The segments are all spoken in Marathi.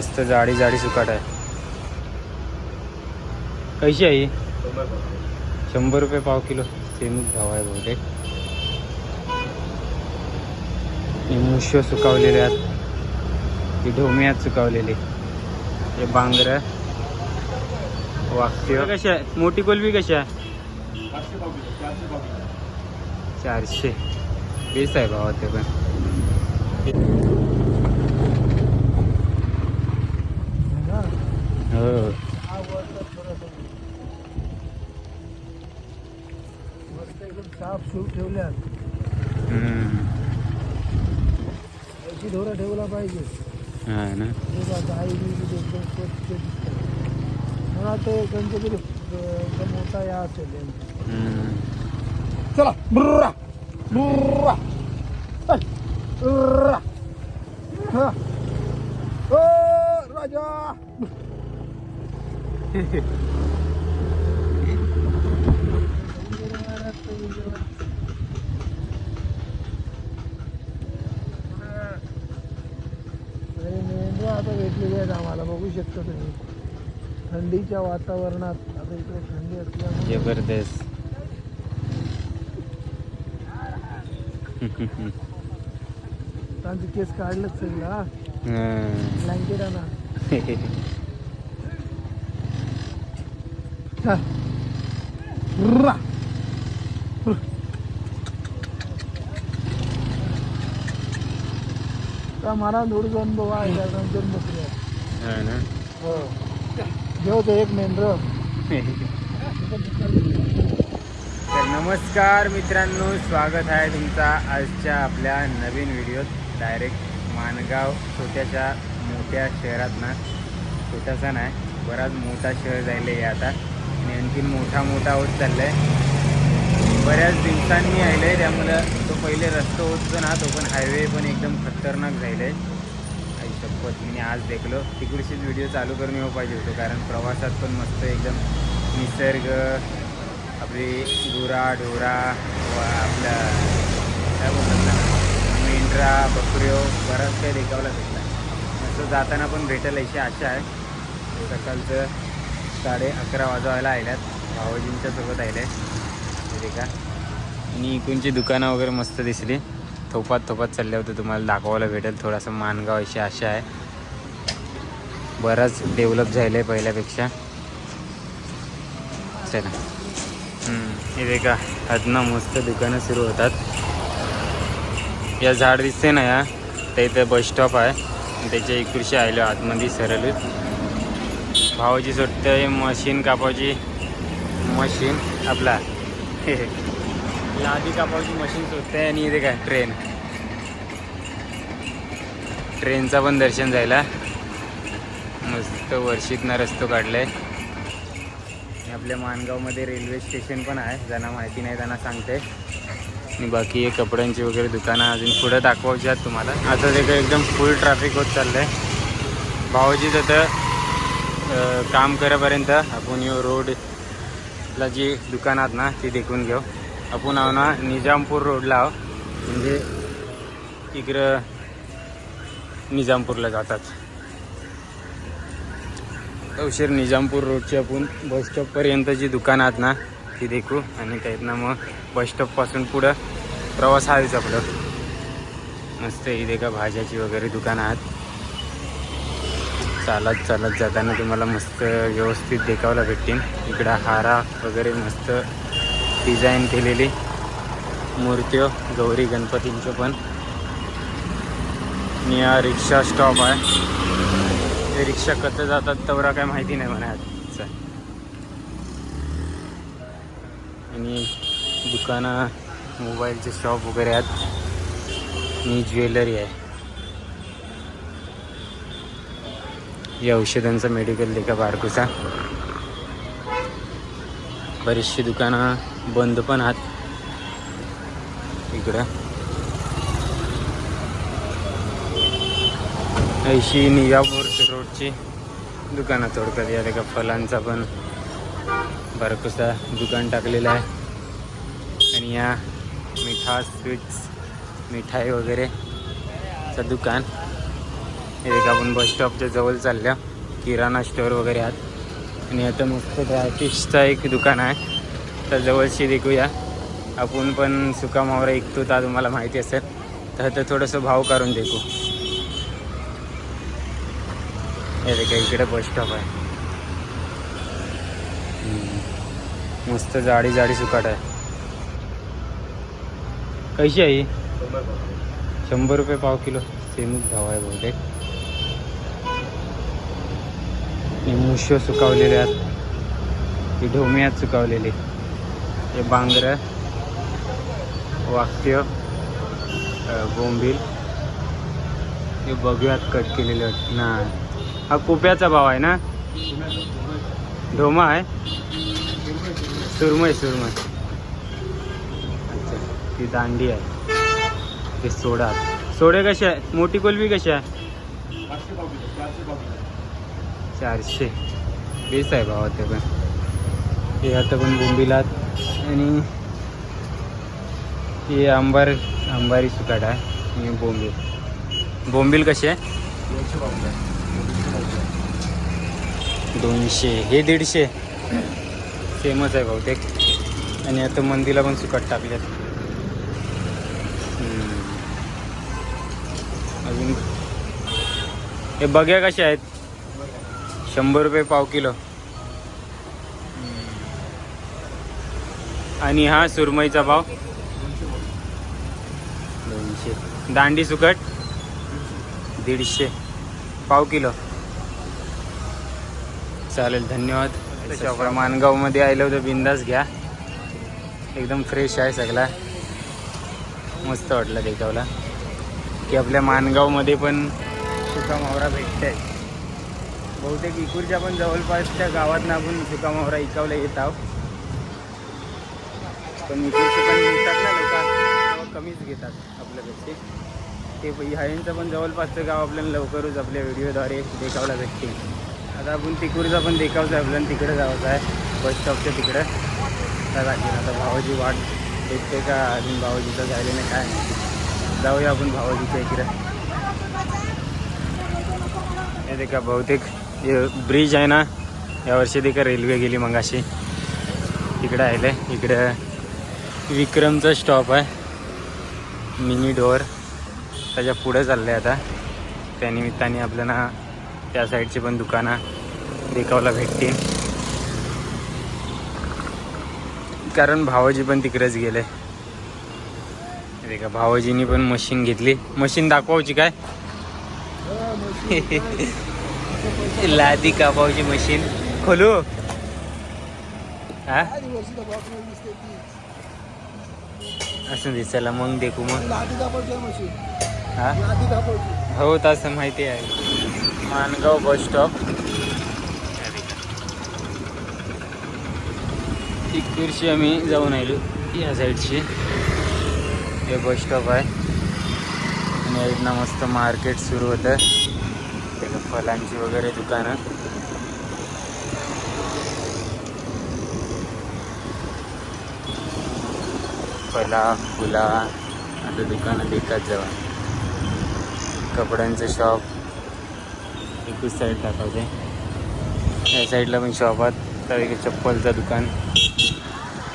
मस्त जाडी जाडी सुकाट आहे. कशी आहे? शंभर रुपये पाव किलो. सेमच भाव आहे बहुतेक. मुश्य सुकावलेले आहेत. ही ढोमी आहेत सुकावलेली. हे बांगर वाक्य. कशी आहे? मोठी कोलबी कशी आहे? चारशे. बेस आहे भावा ते पण हो मस्त एकदम साफ सूट ठेवल्यात अशी याची धोरा ठेवला पाहिजे मला ते त्यांचं तरी मोठा या असेल चला बुर्रा बुर्रा बुर्रा. हा. ओ, राजा आता भेटलेली आहेत आम्हाला बघू शकता तुम्ही थंडीच्या वातावरणात आता इकडे थंडी असल्यामुळे जबरदस्त. त्यांचे केस काढलेच सगळं. ब्लँकेट आणा हा. बुर्रा. का मला अनुभव आहे कारण दोन बकरी हा ना. हो. घेऊ ते एक मेंढर. तर नमस्कार मित्रांनो स्वागत आहे तुमचा आजच्या आपल्या नवीन व्हिडिओत. डायरेक्ट माणगाव छोट्याशा मोठ्या शहरात ना छोटासा नाही बराच मोठा शहर जायला आहे आता. आणि आणखीन मोठा मोठा होत चाललाय. बऱ्याच दिवसांनी यायला आहे त्यामुळं तो पहिले रस्तो होत जो ना तो पण हायवे पण एकदम खतरनाक झाले आहे आई शपथ मी आज देखलो. तिकडचीच व्हिडिओ चालू करून येऊ पाहिजे होतो कारण प्रवासात पण मस्त एकदम निसर्ग आपली गुरा ढोरा व आपल्या काय बोलतात मेंढरा बकऱ्यो बराच काही देखावला भेटला असं जाताना पण भेटेल अशी आशा आहे. सकाळचं साडे अकरा वाजवायला आल्यात भावजींच्या सोबत आले हे का आणि इकडची दुकानं वगैरे मस्त दिसली. थोपात थोपात चालले होते. तुम्हाला दाखवायला भेटेल. थोडासा मानगाव अशी आशा आहे. बराच डेव्हलप झालं आहे पहिल्यापेक्षा. चला. हे देखा. अदना मस्त दुकानं सुरू होतात. या झाड दिसते ना या? ते इथं बस स्टॉप आहे. त्याच्या इकडशी आलो आतमध्ये सरळ भावाची सुटते मशीन कापायची. मशीन आपला. लादी कापायची मशीन सुटते आणि इथे काय ट्रेन ट्रेनचा पण दर्शन जायला मस्त वर्षीतनं रस्तो काढलाय. आपल्या माणगावमध्ये रेल्वे स्टेशन पण आहे. ज्यांना माहिती नाही त्यांना सांगते. आणि बाकी कपड्यांची वगैरे दुकानं अजून पुढं दाखवायची आहेत तुम्हाला. आता ते एकदम फुल ट्रॅफिक होत चाललं आहे आता तर काम करेपर्यंत आपण यो रोडला जी दुकान आहात ना ती देखून घेऊ. आपण आहो ना निजामपूर रोडला आहो. म्हणजे इकडं निजामपूरला जातात. उशीर निजामपूर रोडची आपण बस स्टॉपपर्यंत जी दुकानं आहेत ना ती देखू. आणि त्यातनं मग बस स्टॉपपासून पुढं प्रवास आहेच आपलं मस्त इथे का भाज्याची वगैरे दुकानं आहेत. चालत चालत जाताना तुम्हाला मस्त व्यवस्थित देखावला भेटतील. इकडं हारा वगैरे मस्त डिझाईन केलेली. मूर्त्यो गौरी गणपतींचं पण. आणि हा रिक्षा स्टॉप आहे. ते रिक्षा कसं जातात तेवढा काय माहिती नाही म्हणा आजचं. आणि दुकानं मोबाईलचे शॉप वगैरे आहेत. आणि ज्वेलरी आहे. या औषधांचा मेडिकल देखा बारकुसा बरीचशी दुकानं बंद पण आहेत. इकडं. ऐशी निजापूर रोडची दुकानं तोडतात. या का फलांचा पण बारकुसा दुकान टाकलेलं आहे. आणि या मिठा स्वीट्स मिठाई वगैरेचं दुकान. एक आपण बस स्टॉपच्या जवळ चालल्या. किराणा स्टोअर वगैरे आहात. आणि आता मस्त ड्रायफिशचा एक दुकान आहे. तर जवळशी देखूया. आपण पण सुका मावरा ऐकतो तर तुम्हाला माहिती असेल. तर आता थोडंसं भाव काढून देखू. हे देखा इकडे बस स्टॉप आहे. मस्त जाडी जाडी सुकाट आहे. कशी आहे शंभर रुपये पाव किलो. सेमच भाव आहे बहुतेक. मुश्य सुकावलेले आहेत. हे ढोमे आहेत सुकावलेले. हे बांगर वाक्य बोंबील. हे बघूयात कट केलेले आहेत. ना हा कुप्याचा भाव आहे ना? ढोमा आहे. सुरमय सुरमय अच्छा. ती दांडी आहे. ते सोडा. सोडे कसे आहे? मोठी कोलबी कशी आहे? चारशे. बेस आहे भावा ते पण. हे आता पण बोंबिलात. आणि हे आंबार आंबारी सुकाट आहे. आणि बोंबील. बोंबील कसे आहे? दोनशे. हे दीडशे. सेमच आहे बहुतेक आणि आता मंदीला पण सुकाट टाकल्यात हम्म. अजून हे बघ्या कशा आहेत. शंभर रुपये पाव किलो. आणि हा सुरमईचा भाव दोनशे. दांडी सुकट. दीडशे. पाव किलो. चालेल धन्यवाद. शॉपला मानगावमध्ये आलं होतं बिंदास घ्या. एकदम फ्रेश आहे सगळा. मस्त वाटलं देखावला की आपल्या मानगावमध्ये पण सुका मावरा भेटत आहे बहुतेक इकूरच्या पण जवळपासच्या गावात आपण सुका मावरा इकावला येत आहोत. पण इकडचे पण घेतात ना लोक. कमीच घेतात आपल्यापेक्षा. ते प- ह्यांचं पण जवळपासचं गाव आपल्याला लवकरच आपल्या व्हिडिओद्वारे देखावला भेटते आता आपण तिकडचा पण देखावचा आहे आपल्याला तिकडे जायचं आहे. बस स्टॉपच्या तिकडं. त्या जागेला आता भावाची वाट भेटते का? अजून भावाजीचं झाले नाही. काय जाऊया आपण भावाजीच्या इकडं. हे देखा बहुतेक ब्रिज आहे ना यावर्षी देखा रेल्वे गेली मगाशी. इकडं आहे इकडं विक्रमचा स्टॉप आहे. मिनी डोअर त्याच्या पुढे चाललं आहे आता त्यानिमित्ताने आपल्याला त्या साईडची पण दुकानं देखावला भेटतील. कारण भावाजी पण तिकडेच गेले. देखा का भावाजीनी पण मशीन घेतली. मशीन दाखवायची काय? लादी कापावची मशीन. खोलू? हा. असं दिसायला मग देखू मग. हा? हो तसं माहिती आहे. Mangaon bus stop. दिवशी आम्ही जाऊन आलो या साईडची हे बस स्टॉप आहे. आणि इथनं मस्त मार्केट सुरू होतं. त्याला फलांची वगैरे दुकानं. फला फुला आता दुकानं देतात जवळ. कपड्यांचं शॉप एकूच साईड दाखवते. या साईडला पण शॉप आहेत. तर एक चप्पलचं दुकान.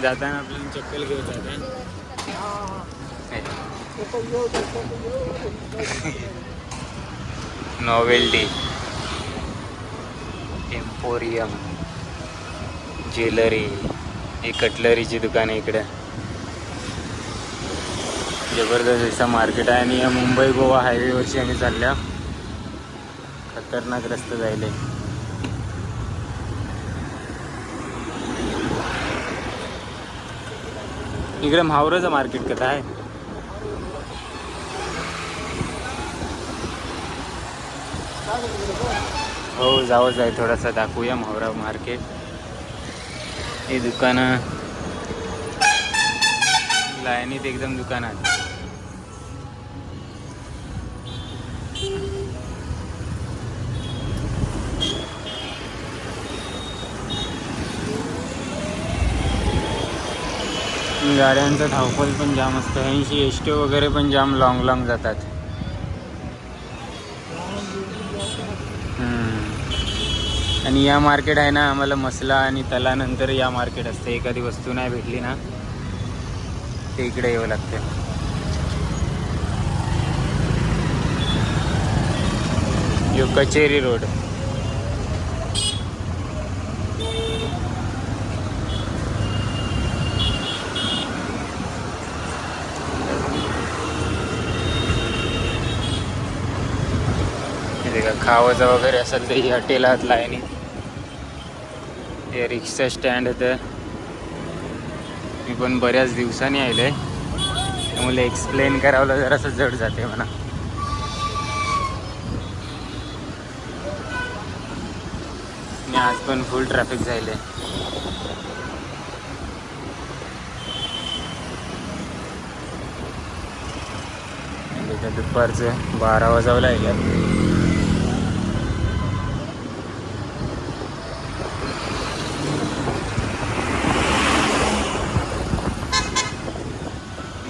जाताना आपल्याला चप्पल घेऊन जाते आहे चप्पल घेऊ, चप्पल घेऊ. नॉवेल्टी. एम्पोरियम. ज्वेलरी. हे कटलरीची दुकान आहे इकडे. जबरदस्त असं मार्केट आहे आणि या मुंबई गोवा हायवेवरची आम्ही चालल्या खतरनाक रस्ते जायले. इकडे म्हावरचं मार्केट कसं आहे? हो जावं जाय थोडासा दाखवूया म्हावरा मार्केट. हे दुकानं लाईनीत एकदम दुकानात. गाड्यांचं धावपल पण जाम असतं. ऐंशी एस टी वगैरे पण जाम लॉंग लॉंग जातात. आणि या मार्केट आहे ना आम्हाला मसला आणि तलानंतर या मार्केट असते. एखादी वस्तू नाही भेटली ना ते इकडे यावं लागते. यो कचेरी रोड. हे का खावाचं वगैरे असेल तर ही हॉटेल आत लाईनी हे रिक्षा स्टँड होतं मी पण बऱ्याच दिवसांनी आले त्यामुळे एक्सप्लेन करावलं जरासं जड जाते म्हणा. आणि आज पण फुल ट्रॅफिक झाले दुपारचं बारा वाजावं आहे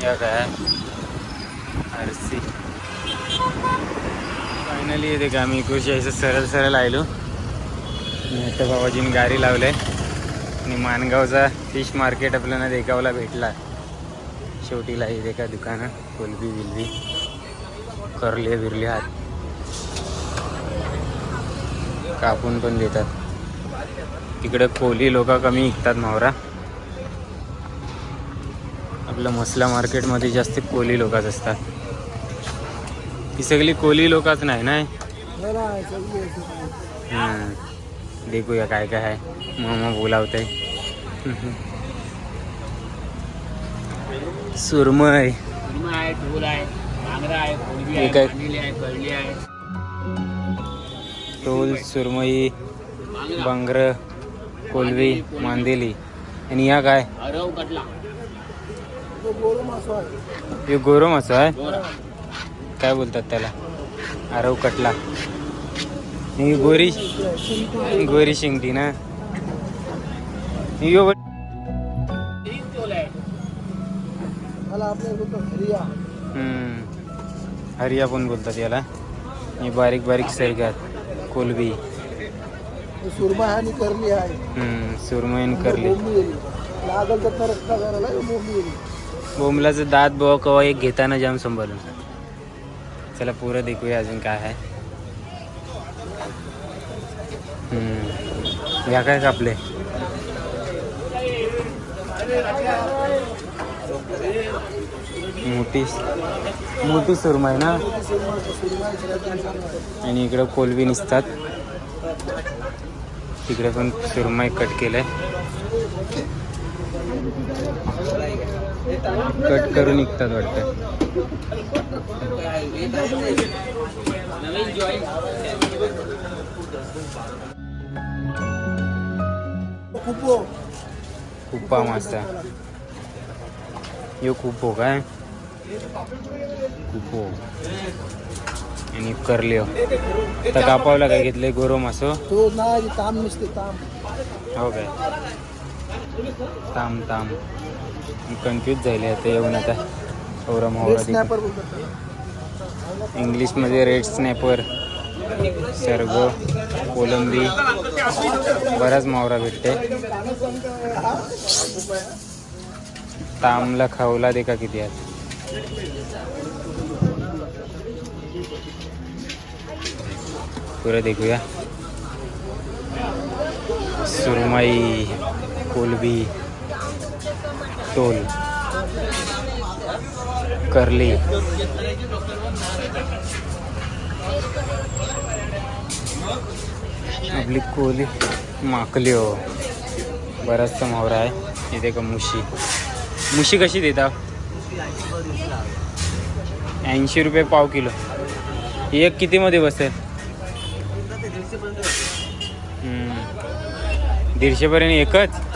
या काय आरसी फायनली येते का आम्ही इकडची यायचं सरळ सरळ आलो मोठ्या बाबाजीने गाडी लावले. आणि मानगावचा फिश मार्केट आपल्याला देखावला भेटला. शेवटीला येते का दुकानं कोलबी बिलबी करले बिरले हात. कापून पण देतात. तिकडे कोली लोक कमी विकतात मावरा. आपलं मसला मार्केटमध्ये जास्त कोली लोकच असतात. ही सगळी कोली लोकच नाही ना? हां देखूया काय काय आहे. मामा बोलावत आहे सुरमय टोल सुरमई बांगर कोलवी मांदेली. आणि या काय अरव कटला तो गोरू मासो आहे हे गोरो मासा आहे. काय बोलतात त्याला? आरव कटला. ही गोरी गोरी शिंगटी ना. यो हरिया पण बोलतात याला. ही बारीक बारीक सरगात कोलबी तो सुरमा आणि करली आहे सुरमयन करली लागल तर रस्ता करायला हे बोमलाचं दात बोवा कवा एक घेताना जाम सांभाळून चला पुरं देखूया अजून काय आहे. या काय कापले? मोठी मोठी सुरमई ना? आणि इकडं कोलवी निसतात. तिकडे पण सुरमाई कट केलंय. कट करून निघतात वाटतं. कुप्पा मासा यो कुपो काय? कुपो आणि करल्यो तर कापावला काय घेतले गोरो मासो ताम नसते ताम. हो काय? ताम ताम. कन्फ्यूज झाले आता येऊन आता. औरा बोलतात इंग्लिशमध्ये रेड स्नॅपर सर्गो कोलंबी बराच मावरा भेटते. तामला खावला दे का किती आहेत. पुरं देखूया. सुरमई कोलबी. टोल करली. आपली कोली माकली हो. बराचसा मावरा आहे. इथे का मुशी. मुशी कशी देता? ऐंशी रुपये पाव किलो. एक कितीमध्ये बसेल? दीडशेपर्यंत एकच?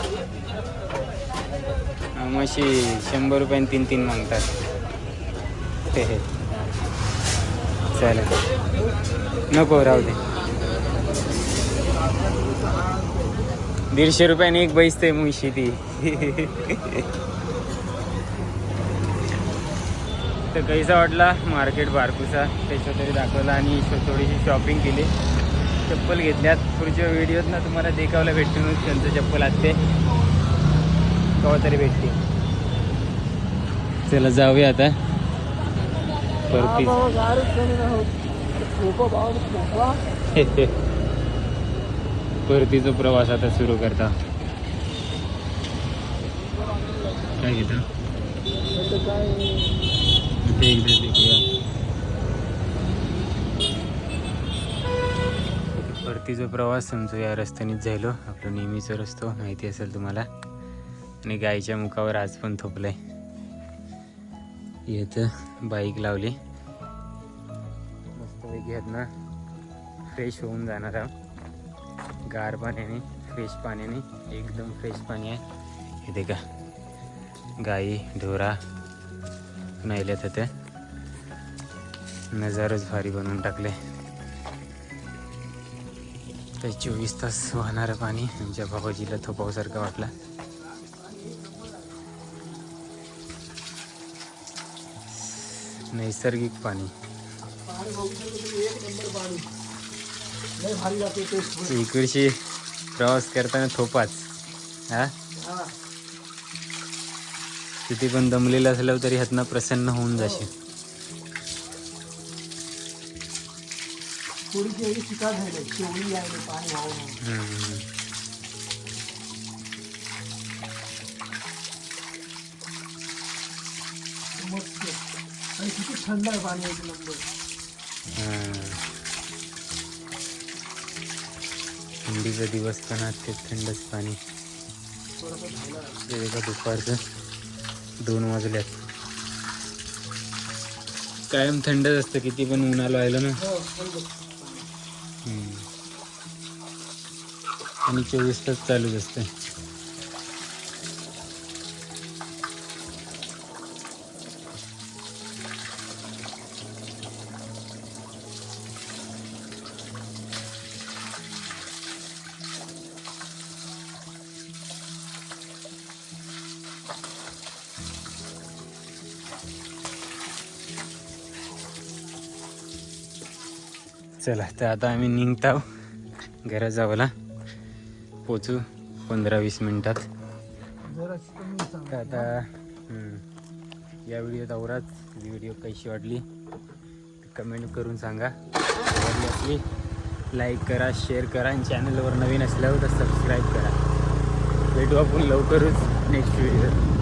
म्हशी शंभर रुपयाने तीन तीन मागतात. ते हे. चालेल. नको राहू दे. दीडशे रुपयाने एक बैसते म्हशी ती तर कैसा वाटला मार्केट बारकूचा त्याच्या तरी दाखवला आणि थोडीशी शॉपिंग केली. चप्पल घेतल्यात. पुढच्या व्हिडिओत ना तुम्हाला देखावला भेटूनच त्यांचं चप्पल असते केव्हा तरी भेटते चला जाऊया आता. हा परतीच प्रवास आता सुरू करता. काय घेता? एकदा देखूया परतीचा प्रवास समजू या रस्त्यानेच जायलो. आपलं नेहमीचा रस्तो माहिती असेल तुम्हाला. आणि गायीच्या मुखावर आज पण थोपलंय. इथं बाईक लावली. मस्तपैकी ना फ्रेश होऊन जाणार आहोत. गार पाण्याने फ्रेश पाण्याने एकदम फ्रेश पाणी आहे. हे का गाई ढोरा तर त्या नजारच भारी बनवून टाकले. तर चोवीस तास वाहणारं पाणी आमच्या बाबाजीला थोपावसारखं वाटलं. टेस्ट एक वर्षी प्रवास करताना थोपाच हा? किती पण दमलेलं असलं तरी ह्यातनं प्रसन्न होऊन जाशील. एवढी शिकार झाली? पाणी थंड आहे पाणी एक नंबर. थंडीचा दिवस पण आज ते थंडच पाणी. ते एका दुपारचं दोन वाजल्यात. कायम थंडच असतं किती पण उन्हाला व्हायला ना. हो. आणि चोवीस तास चालूच असतं चला तर आता आम्ही निघताव. घरात जावला पोचू पंधरा वीस मिनिटात. तर आता या व्हिडिओत आवराच व्हिडिओ कशी वाटली कमेंट करून सांगा. आवडली असली लाईक करा शेअर करा आणि चॅनलवर नवीन असल्यावर तर सबस्क्राईब करा. भेटू आपण लवकरच नेक्स्ट व्हिडिओ